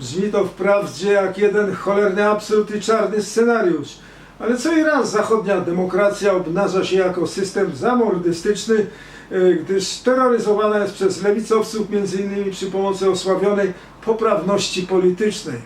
Brzmi to wprawdzie jak jeden cholerny absurd i czarny scenariusz. Ale co i raz zachodnia demokracja obnaża się jako system zamordystyczny, e, gdyż terroryzowana jest przez lewicowców m.in. przy pomocy osławionej poprawności politycznej.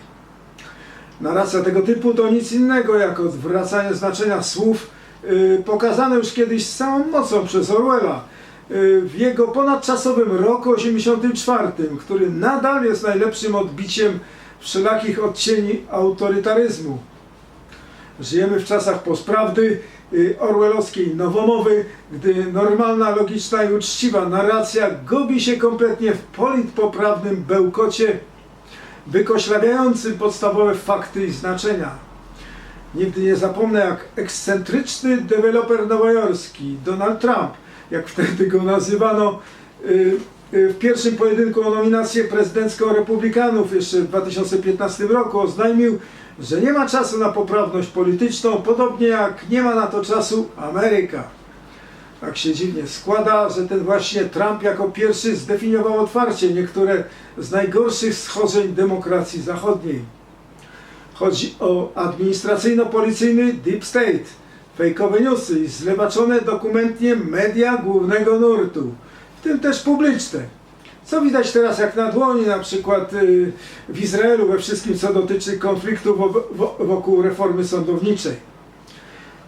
Narracja tego typu to nic innego jak odwracanie znaczenia słów y, pokazane już kiedyś z całą mocą przez Orwella w jego ponadczasowym roku 84, który nadal jest najlepszym odbiciem wszelakich odcieni autorytaryzmu. Żyjemy w czasach postprawdy y, orwellowskiej nowomowy, gdy normalna, logiczna i uczciwa narracja gubi się kompletnie w politpoprawnym bełkocie wykoślawiającym podstawowe fakty i znaczenia. Nigdy nie zapomnę, jak ekscentryczny deweloper nowojorski Donald Trump, jak wtedy go nazywano, y, y, w pierwszym pojedynku o nominację prezydencką republikanów jeszcze w 2015 roku oznajmił, że nie ma czasu na poprawność polityczną, podobnie jak nie ma na to czasu Ameryka. Tak się dziwnie składa, że ten właśnie Trump jako pierwszy zdefiniował otwarcie niektóre z najgorszych schorzeń demokracji zachodniej. Chodzi o administracyjno-policyjny Deep State, fejkowe newsy i zlewaczone dokumentnie media głównego nurtu, w tym też publiczne. Co widać teraz jak na dłoni, na przykład y, w Izraelu we wszystkim, co dotyczy konfliktu wo- wo- wokół reformy sądowniczej.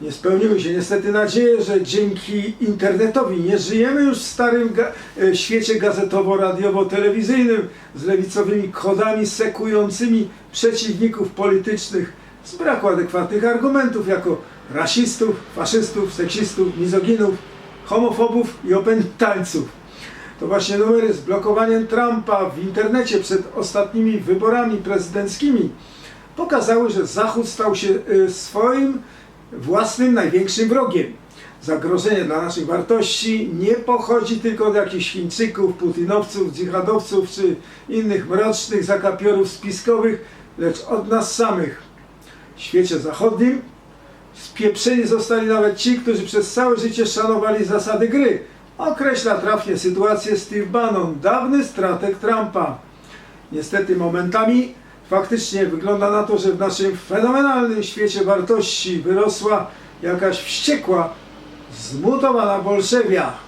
Nie spełniły się niestety nadzieje, że dzięki internetowi nie żyjemy już w starym ga e, świecie gazetowo-radiowo-telewizyjnym z lewicowymi kodami sekującymi przeciwników politycznych z braku adekwatnych argumentów jako rasistów, faszystów, seksistów, mizoginów, homofobów i opętańców. To właśnie numery z blokowaniem Trumpa w internecie przed ostatnimi wyborami prezydenckimi pokazały, że Zachód stał się y, swoim własnym największym wrogiem. Zagrożenie dla naszych wartości nie pochodzi tylko od jakichś Chińczyków, putinowców, dżihadowców czy innych mrocznych zakapiorów spiskowych, lecz od nas samych. W świecie zachodnim spieprzeni zostali nawet ci, którzy przez całe życie szanowali zasady gry. Określa trafnie sytuację Steve Bannon, dawny strateg Trumpa. Niestety momentami faktycznie wygląda na to, że w naszym fenomenalnym świecie wartości wyrosła jakaś wściekła, zmutowana bolszewia.